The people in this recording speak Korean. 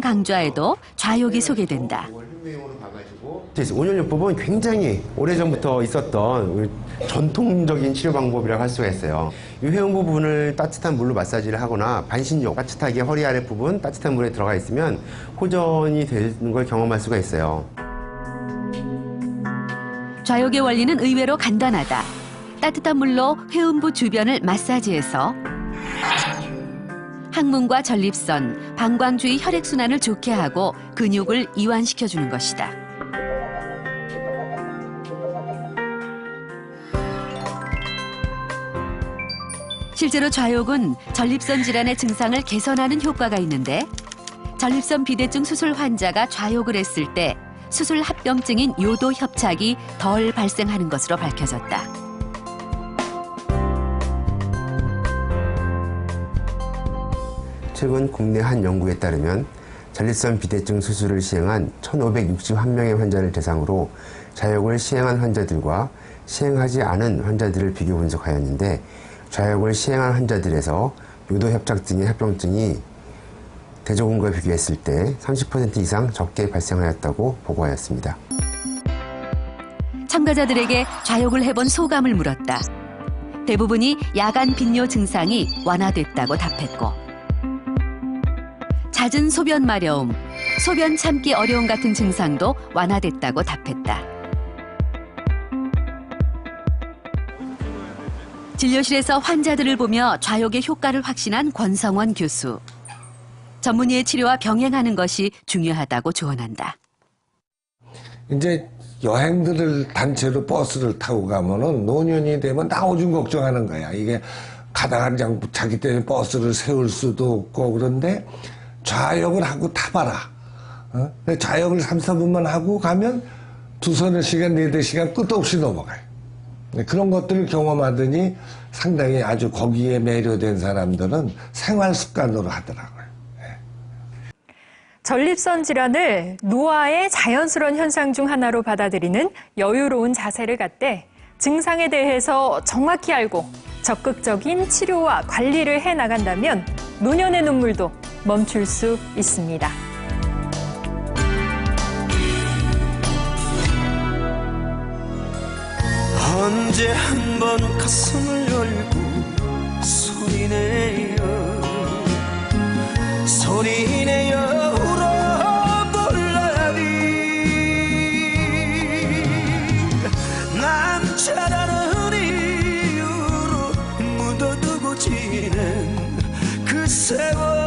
강좌에도 좌욕이 소개된다. 그래서 온열요법은 굉장히 오래전부터 있었던 우리 전통적인 치료 방법이라고 할 수가 있어요. 이 회음 부분을 따뜻한 물로 마사지를 하거나 반신욕, 따뜻하게 허리 아래 부분 따뜻한 물에 들어가 있으면 호전이 되는 걸 경험할 수가 있어요. 좌욕의 원리는 의외로 간단하다. 따뜻한 물로 회음부 주변을 마사지해서 항문과 전립선, 방광 주위 혈액순환을 좋게 하고 근육을 이완시켜주는 것이다. 실제로 좌욕은 전립선 질환의 증상을 개선하는 효과가 있는데 전립선 비대증 수술 환자가 좌욕을 했을 때 수술 합병증인 요도 협착이 덜 발생하는 것으로 밝혀졌다. 최근 국내 한 연구에 따르면 전립선 비대증 수술을 시행한 1,561명의 환자를 대상으로 좌욕을 시행한 환자들과 시행하지 않은 환자들을 비교 분석하였는데 좌욕을 시행한 환자들에서 요도 협착증의 합병증이 대조군과 비교했을 때 30% 이상 적게 발생하였다고 보고하였습니다. 참가자들에게 좌욕을 해본 소감을 물었다. 대부분이 야간 빈뇨 증상이 완화됐다고 답했고 잦은 소변 마려움, 소변 참기 어려움 같은 증상도 완화됐다고 답했다. 진료실에서 환자들을 보며 좌욕의 효과를 확신한 권성원 교수. 전문의의 치료와 병행하는 것이 중요하다고 조언한다. 이제 여행들을 단체로 버스를 타고 가면은 노년이 되면 나 오줌 걱정하는 거야. 이게 가다가 그냥 자기 때문에 버스를 세울 수도 없고 그런데 좌역을 하고 타봐라. 어? 좌역을 3, 4분만 하고 가면 두 서너 시간, 네네 시간 끝도 없이 넘어가요. 네, 그런 것들을 경험하더니 상당히 아주 거기에 매료된 사람들은 생활 습관으로 하더라고요. 전립선 질환을 노화의 자연스러운 현상 중 하나로 받아들이는 여유로운 자세를 갖대 증상에 대해서 정확히 알고 적극적인 치료와 관리를 해 나간다면 노년의 눈물도 멈출 수 있습니다. 언제 한 번 가슴을 열고 소리내요 소리내요 울어볼라니 남자라는 이유로 묻어두고 지낸 그 세월